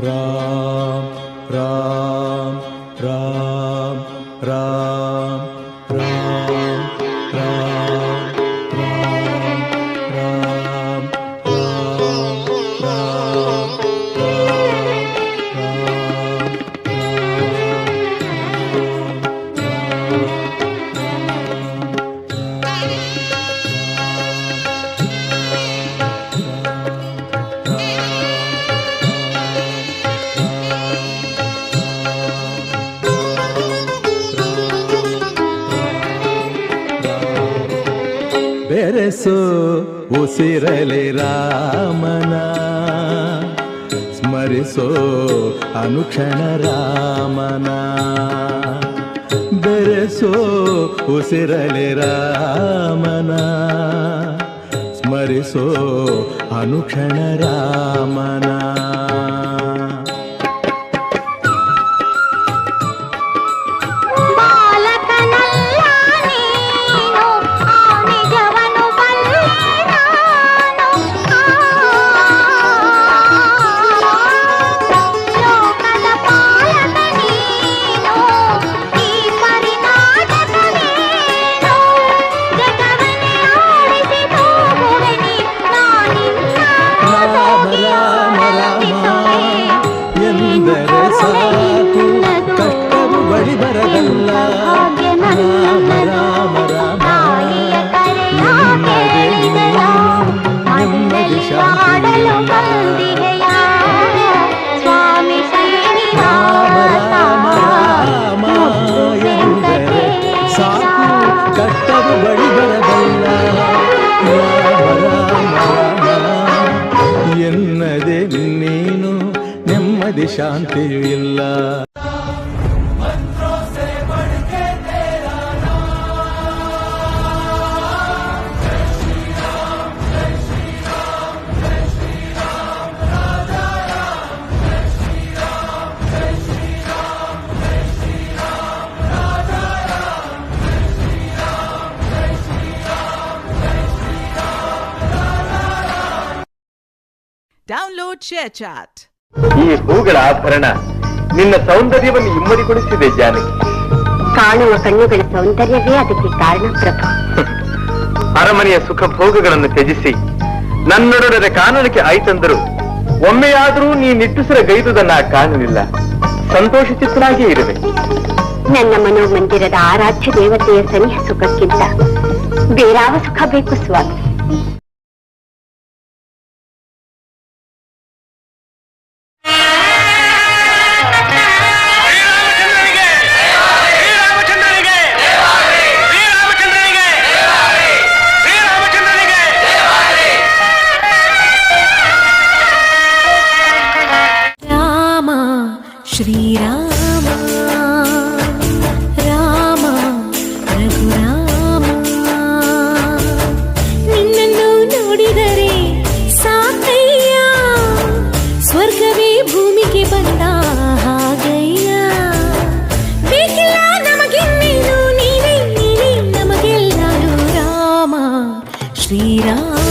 राम राम राम। ಬೆರೆಸು ಉಸಿರಲಿ ರಾಮನ. ಸ್ಮರಿಸೋ ಅನುಕ್ಷಣ ರಾಮನ. ಬೆರೆಸೋ ಉಸಿರಲಿ ರಾಮನ. ಸ್ಮರಿಸೋ ಅನುಕ್ಷಣ ರಾಮನ. ನೆಮ್ಮದಿ ಶಾಂತಿಯೂ ಇಲ್ಲ Download ShareChat. ಈ ಹೂಗಳ ಆಭರಣ ನಿನ್ನ ಸೌಂದರ್ಯವನ್ನು ಇಮ್ಮಡಿಗೊಳಿಸಿದೆ ಜಾನಕಿ. ಕಾಣುವ ಕಣ್ಣುಗಳ ಸೌಂದರ್ಯವೇ ಅದಕ್ಕೆ ಕಾರಣ ಪ್ರಭು. ಅರಮನೆಯ ಸುಖ ಭೋಗಗಳನ್ನು ತ್ಯಜಿಸಿ ನನ್ನೊಡನೆ ಕಾನನಕ್ಕೆ ಆಯ್ತಂದರು ಒಮ್ಮೆಯಾದರೂ ನೀ ನಿಟ್ಟುಸಿರ ಗೈದುದನ್ನ ಕಾಣಲಿಲ್ಲ. ಸಂತೋಷ ಚಿತ್ತನಾಗಿಯೇ ಇರುವೆ. ನನ್ನ ಮನೋಮಂದಿರದ ಆರಾಧ್ಯ ದೇವತೆಯ ಸನಿಹ ಸುಖಕ್ಕಿಂತ ಬೇರಾವ ಸುಖ ಬೇಕು ಸ್ವಾಮಿ. ಶ್ರೀರಾಮ ರಾಮ ರಘುರಾಮ. ನಿನ್ನನ್ನು ನೋಡಿದರೆ ಸಾಕಯ್ಯ ಸ್ವರ್ಗವೇ ಭೂಮಿಗೆ ಬಂದ ಹಾಗಯ್ಯ. ಬೇಕಿಲ್ಲ ನಮಗಿನ್ನೇನು ರಾಮ ಶ್ರೀರಾಮ.